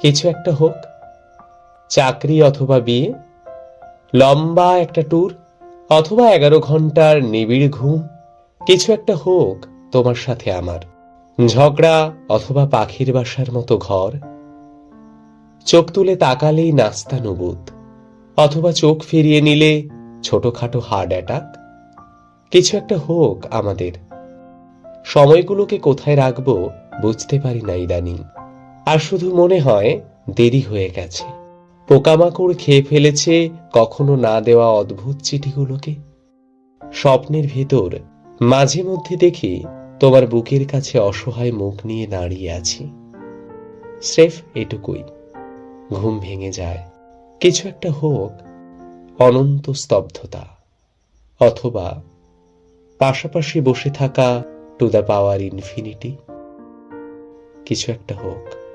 কিছু একটা হোক, চাকরি অথবা বিয়ে, লম্বা একটা ট্যুর অথবা এগারো ঘণ্টার নিবিড় ঘুম, কিছু একটা হোক তোমার সাথে আমার। ঝগড়া অথবা পাখির বাসার মতো ঘর, চোখ তুলে তাকালেই নাস্তা নুবুদ, অথবা চোখ ফিরিয়ে নিলে ছোটখাটো হার্ট অ্যাটাক কিছু একটা হোক আমাদের। সময়গুলোকে কোথায় রাখব বুঝতে পারি না ইদানিং। আর শুধু মনে হয় দেরি হয়ে গেছে। পোকামাকড় খেয়ে ফেলেছে কখনো না দেওয়া অদ্ভুত চিঠিগুলোকে। স্বপ্নের ভেতর মাঝে মধ্যে দেখি তোমার বুকের কাছে অসহায় মুখ নিয়ে দাঁড়িয়ে আছি। স্রেফ এটুকুই। ঘুম ভেঙে যায়। কিছু একটা হোক, অনন্ত স্তব্ধতা। অথবা পাশাপাশি বসে থাকা টু দ্য পাওয়ার ইনফিনিটি কিছু একটা হোক।